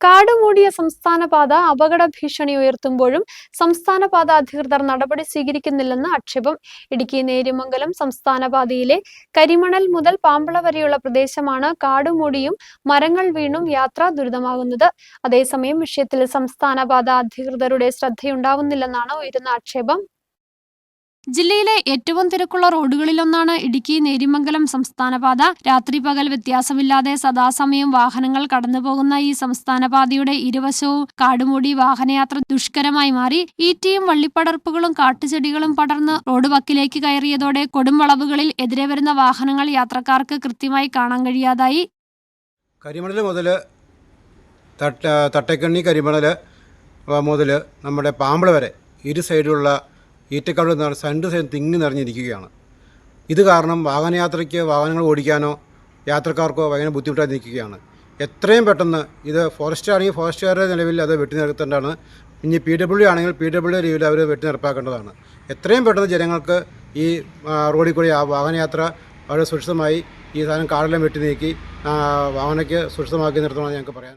കാടുമൂടിയ സംസ്ഥാന പാത അപകട ഭീഷണി ഉയർത്തുമ്പോഴും സംസ്ഥാന പാത അധികൃതർ നടപടി സ്വീകരിക്കുന്നില്ലെന്ന് ആക്ഷേപം. ഇടുക്കി നേര്യമംഗലം സംസ്ഥാന പാതയിലെ കരിമണൽ മുതൽ പാമ്പള വരെയുള്ള പ്രദേശമാണ് കാടുമൂടിയും മരങ്ങൾ വീണും യാത്ര ദുരിതമാകുന്നത്. അതേസമയം വിഷയത്തിൽ സംസ്ഥാന പാത അധികൃതരുടെ ശ്രദ്ധയുണ്ടാവുന്നില്ലെന്നാണ് ഉയരുന്ന ആക്ഷേപം. ജില്ലയിലെ ഏറ്റവും തിരക്കുള്ള റോഡുകളിലൊന്നാണ് ഇടുക്കി നേരിമംഗലം സംസ്ഥാനപാത. രാത്രി പകൽ വ്യത്യാസമില്ലാതെ സദാസമയം വാഹനങ്ങൾ കടന്നുപോകുന്ന ഈ സംസ്ഥാനപാതയുടെ ഇരുവശവും കാടുമൂടി വാഹനയാത്ര ദുഷ്കരമായി മാറി. ഈറ്റിയും വള്ളിപ്പടർപ്പുകളും കാട്ടുചെടികളും പടർന്ന് റോഡ് വക്കിലേക്ക് കയറിയതോടെ കൊടുംവളവുകളിൽ എതിരെ വരുന്ന വാഹനങ്ങൾ യാത്രക്കാർക്ക് കൃത്യമായി കാണാൻ കഴിയാതായി. കരിമണൽ മുതൽ തട്ട തട്ടക്കണ്ണി കരിമണൽ മുതൽ നമ്മുടെ പാമ്പള വരെ ഇരു സൈഡിലുള്ള ഈറ്റക്കാട് രണ്ട് സൈഡ് തിങ്ങി നിറഞ്ഞിരിക്കുകയാണ്. ഇത് കാരണം വാഹനയാത്രയ്ക്ക് വാഹനങ്ങൾ ഓടിക്കാനോ യാത്രക്കാർക്കോ ഭയങ്കര ബുദ്ധിമുട്ടായി നിൽക്കുകയാണ്. എത്രയും പെട്ടെന്ന് ഇത് ഫോറസ്റ്റ് ആണെങ്കിൽ ഫോറസ്റ്റുകാരുടെ നിലവിൽ അത് വെട്ടി നിർത്തേണ്ടതാണ്. ഇനി പി ഡബ്ല്യു ആണെങ്കിൽ പി ഡബ്ല്യു രീതിയിൽ അവർ വെട്ടി നിർപ്പാക്കേണ്ടതാണ്. എത്രയും പെട്ടെന്ന് ജനങ്ങൾക്ക് ഈ റോഡിൽ കൂടി ആ വാഹനയാത്ര വളരെ സുരക്ഷിതമായി ഈ സാധനം കാടെല്ലാം വെട്ടി നീക്കി വാഹനയ്ക്ക് സുരക്ഷിതമാക്കി നിർത്തണമെന്ന് ഞങ്ങൾക്ക് പറയാൻ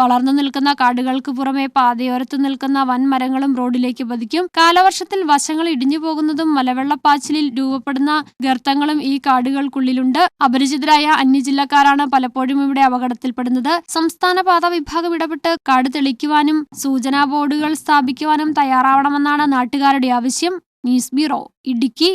വളർന്നു നിൽക്കുന്ന കാടുകൾക്ക് പുറമെ പാതയോരത്ത് നിൽക്കുന്ന വൻമരങ്ങളും റോഡിലേക്ക് പതിക്കും. കാലവർഷത്തിൽ വശങ്ങൾ ഇടിഞ്ഞു പോകുന്നതും മലവെള്ളപ്പാച്ചിലിൽ രൂപപ്പെടുന്ന ഗർത്തങ്ങളും ഈ കാടുകൾക്കുള്ളിലുണ്ട്. അപരിചിതരായ അന്യജില്ലക്കാരാണ് പലപ്പോഴും ഇവിടെ അപകടത്തിൽപ്പെടുന്നത്. സംസ്ഥാന പാത വിഭാഗം ഇടപെട്ട് കാട് തെളിക്കുവാനും സൂചനാ ബോർഡുകൾ സ്ഥാപിക്കുവാനും തയ്യാറാവണമെന്നാണ് നാട്ടുകാരുടെ ആവശ്യം. News bureau Idukki.